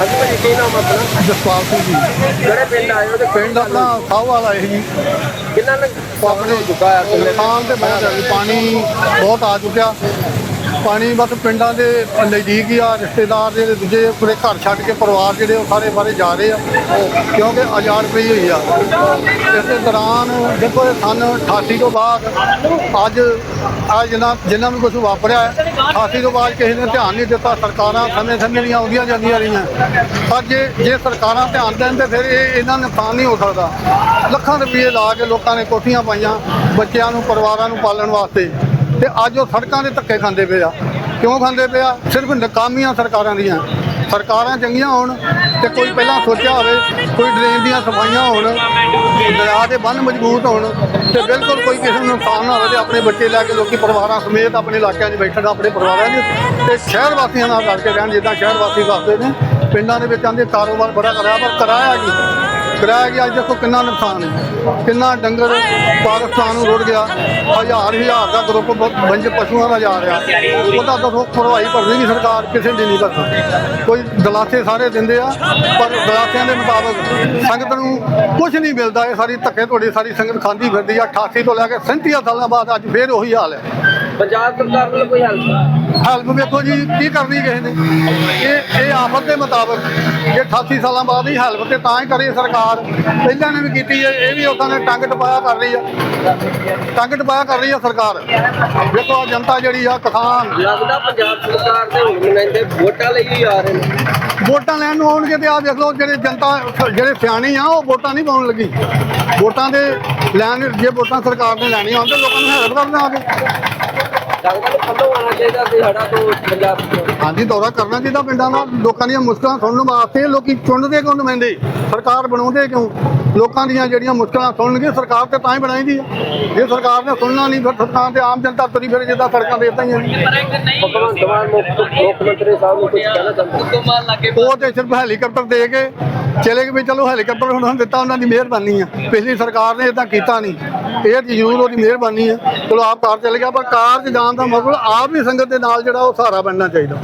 ਹਾਂਜੀ ਭਾਜੀ ਕੀ ਨਾਮ ਆਪਣਾ? ਜਸਪਾਲ ਸਿੰਘ ਜੀ। ਕਿਹੜੇ ਪਿੰਡ ਆਏ ਹੋ ਤੇ ਪਿੰਡ ਆਪਣਾ ਸਾਹਵਾਲ ਆਏ ਜੀ। ਕਿੰਨਾ ਨੁਕਸਾਨ ਹੋ ਚੁੱਕਾ ਹੈ ਨੁਕਸਾਨ ਤੇ? ਜੀ ਪਾਣੀ ਬਹੁਤ ਆ ਚੁੱਕਿਆ। ਪਾਣੀ ਬਸ ਪਿੰਡਾਂ ਦੇ ਨਜ਼ਦੀਕ ਹੀ ਆ, ਰਿਸ਼ਤੇਦਾਰ ਜਿਹੜੇ ਦੂਜੇ ਪੂਰੇ ਘਰ ਛੱਡ ਕੇ ਪਰਿਵਾਰ ਜਿਹੜੇ ਉਹ ਸਾਰੇ ਬਾਰੇ ਜਾ ਰਹੇ ਆ, ਕਿਉਂਕਿ ਆਜ਼ਾਦ ਪਈ ਹੋਈ ਆ। ਇਸੇ ਦੌਰਾਨ ਦੇਖੋ ਇਹ ਸਨ 88 ਤੋਂ ਬਾਅਦ ਅੱਜ ਆ ਜਿੰਨਾ ਜਿੰਨਾ ਵੀ ਕੁਝ ਵਾਪਰਿਆ ਹੈ 88 ਤੋਂ ਬਾਅਦ ਕਿਸੇ ਨੇ ਧਿਆਨ ਨਹੀਂ ਦਿੱਤਾ, ਸਰਕਾਰਾਂ ਸਮੇਂ ਸਮੇਂ ਦੀਆਂ ਆਉਂਦੀਆਂ ਜਾਂਦੀਆਂ ਰਹੀਆਂ। ਪਰ ਜੇ ਜੇ ਸਰਕਾਰਾਂ ਧਿਆਨ ਦੇਣ ਤੇ ਫਿਰ ਇਹ ਇਹਨਾਂ ਨੁਕਸਾਨ ਨਹੀਂ ਹੋ ਸਕਦਾ। ਲੱਖਾਂ ਰੁਪਏ ਲਾ ਕੇ ਲੋਕਾਂ ਨੇ ਕੋਠੀਆਂ ਪਾਈਆਂ ਬੱਚਿਆਂ ਨੂੰ, ਪਰਿਵਾਰਾਂ ਨੂੰ ਪਾਲਣ ਵਾਸਤੇ। ਤੇ ਅੱਜ ਉਹ ਸੜਕਾਂ ਦੇ ਧੱਕੇ ਖਾਂਦੇ ਪਏ ਆ। ਕਿਉਂ ਖਾਂਦੇ ਪਏ ਆ? ਸਿਰਫ ਨਾਕਾਮੀਆਂ ਸਰਕਾਰਾਂ ਦੀਆਂ। ਸਰਕਾਰਾਂ ਚੰਗੀਆਂ ਹੋਣ ਤੇ ਕੋਈ ਪਹਿਲਾਂ ਸੋਚਿਆ ਹੋਵੇ, ਕੋਈ ਡਰੇਨ ਦੀਆਂ ਸਫਾਈਆਂ ਹੋਣ, ਦਰਿਆ ਦੇ ਬੰਨ ਮਜ਼ਬੂਤ ਹੋਣ ਤੇ ਬਿਲਕੁਲ ਕੋਈ ਕਿਸੇ ਨੂੰ ਨੁਕਸਾਨ ਨਾ ਹੋਵੇ ਤੇ ਆਪਣੇ ਬੱਚੇ ਲੈ ਕੇ ਲੋਕੀ ਪਰਿਵਾਰਾਂ ਸਮੇਤ ਆਪਣੇ ਇਲਾਕਿਆਂ 'ਚ ਬੈਠਣ ਆਪਣੇ ਪਰਿਵਾਰਾਂ 'ਚ। ਤੇ ਸ਼ਹਿਰ ਵਾਸੀਆਂ ਨਾਲ ਰਲ ਕੇ ਰਹਿਣ, ਜਿੱਦਾਂ ਸ਼ਹਿਰ ਵਾਸੀ ਵਸਦੇ ਨੇ, ਪਿੰਡਾਂ ਦੇ ਵਿੱਚ ਆਂਦੇ ਕਾਰੋਬਾਰ ਬੜਾ ਕਰਾਇਆ ਪਰ ਕਰਾਇਆ ਕੀ? ਕਰਾਇਆ ਗਿਆ ਅੱਜ ਦੇਖੋ ਕਿੰਨਾ ਨੁਕਸਾਨ ਹੈ। ਕਿੰਨਾ ਡੰਗਰ ਪਾਕਿਸਤਾਨ ਨੂੰ ਰੁੜ ਗਿਆ। ਹਜ਼ਾਰ ਹਜ਼ਾਰ ਦਾ ਗਰੁੱਪ ਬੰਜ ਪਸ਼ੂਆਂ ਦਾ ਜਾ ਰਿਹਾ। ਉਹਦਾ ਦੱਸੋ ਭਰਵਾਈ ਭਰਦੀ ਨਹੀਂ ਸਰਕਾਰ ਕਿਸੇ ਦੀ ਨਹੀਂ ਭਰਦੀ। ਕੋਈ ਦਲਾਸੇ ਸਾਰੇ ਦਿੰਦੇ ਆ ਪਰ ਦਲਾਸਿਆਂ ਦੇ ਮੁਤਾਬਕ ਸੰਗਤ ਨੂੰ ਕੁਝ ਨਹੀਂ ਮਿਲਦਾ। ਇਹ ਸਾਰੀ ਧੱਕੇ ਤੁਹਾਡੀ ਸਾਰੀ ਸੰਗਤ ਖਾਂਦੀ ਫਿਰਦੀ ਆ। 88 ਤੋਂ ਲੈ ਕੇ 37 ਸਾਲਾਂ ਬਾਅਦ ਅੱਜ ਫੇਰ ਉਹੀ ਹਾਲ ਹੈ। ਪੰਜਾਬ ਸਰਕਾਰ ਵੱਲੋਂ ਕੋਈ ਹੈਲਪ ਹੈਲਪ ਵੇਖੋ ਜੀ ਕੀ ਕਰਨੀ ਕਿਸੇ ਨੇ? ਇਹ ਇਹ ਆਫਤ ਦੇ ਮੁਤਾਬਕ ਇਹ 88 ਸਾਲਾਂ ਬਾਅਦ ਹੀ ਹੈਲਪ ਤੇ ਤਾਂ ਹੀ ਕਰੀ ਸਰਕਾਰ। ਪਹਿਲਾਂ ਨੇ ਵੀ ਕੀਤੀ ਹੈ ਇਹ ਵੀ ਉਹਨਾਂ ਨੇ ਟੰਗ ਟਪਾਇਆ ਕਰ ਰਹੀ ਆ ਟੰਗ ਟਪਾਇਆ ਕਰ ਰਹੀ ਆ ਸਰਕਾਰ। ਆਹ ਜਨਤਾ ਜਿਹੜੀ ਆ ਕਿਸਾਨ। ਲੱਗਦਾ ਪੰਜਾਬ ਸਰਕਾਰ ਦੇ ਹੁਣ ਨੁਮਾਇੰਦੇ ਵੋਟਾਂ ਲਈ ਹੀ ਆ ਰਹੇ ਨੇ। ਵੋਟਾਂ ਲੈਣ ਨੂੰ ਆਉਣਗੇ ਤੇ ਆ ਦੇਖ ਲਓ ਜਿਹੜੇ ਜਨਤਾ ਜਿਹੜੇ ਸਿਆਣੇ ਆ ਉਹ ਵੋਟਾਂ ਨਹੀਂ ਪਾਉਣ ਲੱਗੀ। ਵੋਟਾਂ ਦੇ ਲੈਣ ਜੇ ਵੋਟਾਂ ਸਰਕਾਰ ਨੇ ਲੈਣੀਆਂ ਹੋਣ ਤੇ ਲੋਕਾਂ ਨੂੰ ਹੈਲਪ ਕਰਨ ਆ ਕੇ। ਲੱਗਦਾ ਕਿ ਥੱਲੋਂ ਆਉਣਾ ਚਾਹੀਦਾ ਸੀ ਹੜਾ ਤੋਂ ਪੰਜਾਬ ਤੋਂ। ਹਾਂਜੀ ਦੌਰਾ ਕਰਨਾ ਚਾਹੀਦਾ ਪਿੰਡਾਂ ਦਾ। ਲੋਕਾਂ ਦੀਆਂ ਮੁਸ਼ਕਲਾਂ ਸੁਣਨ ਵਾਸਤੇ ਲੋਕੀ ਚੁਣਦੇ ਕਿਉਂ ਨੁਮਾਇੰਦੇ ਸਰਕਾਰ ਬਣਾਉਂਦੇ ਕਿਉਂ? ਲੋਕਾਂ ਦੀਆਂ ਜਿਹੜੀਆਂ ਮੁਸ਼ਕਲਾਂ ਸੁਣਨਗੇ ਸਰਕਾਰ ਤੇ ਤਾਂ ਹੀ ਬਣਾਈਦੀ ਆ ਜੇ ਸਰਕਾਰ ਨੇ ਸੁਣਨਾ ਨਹੀਂ ਫਿਰ ਸਰਕਾਰ ਤੇ ਆਮ ਜਨਤਾ ਤੁਰੀ ਫਿਰ ਜਿੱਦਾਂ ਸੜਕਾਂ ਤੇ ਇਦਾਂ ਹੀ ਆ ਭਗਵੰਤ ਮਾਨ ਮੁੱਖ ਮੁੱਖ ਮੰਤਰੀ ਸਾਹਿਬ ਨੂੰ ਕੁਝ ਕਹਿਣਾ ਚਾਹੁੰਦੇ ਉਹ ਤੇ ਸਿਰਫ ਹੈਲੀਕਾਪਟਰ ਦੇ ਕੇ ਚਲੇ ਗਏ ਵੀ ਚਲੋ ਹੈਲੀਕਾਪਟਰ ਉਹਨਾਂ ਨੂੰ ਦਿੱਤਾ, ਉਹਨਾਂ ਦੀ ਮਿਹਰਬਾਨੀ ਆ। ਪਿਛਲੀ ਸਰਕਾਰ ਨੇ ਇਦਾਂ ਕੀਤਾ ਨਹੀਂ। ਇਹ ਜ਼ਰੂਰ ਉਹਦੀ ਮਿਹਰਬਾਨੀ ਆ। ਚਲੋ ਆਪ ਕਾਰ ਚਲੇ ਗਿਆ, ਪਰ ਕਾਰ 'ਚ ਜਾਣ ਦਾ ਮਤਲਬ ਆਪ ਵੀ ਸੰਗਤ ਦੇ ਨਾਲ ਜਿਹੜਾ ਉਹ ਸਹਾਰਾ ਬਣਨਾ ਚਾਹੀਦਾ।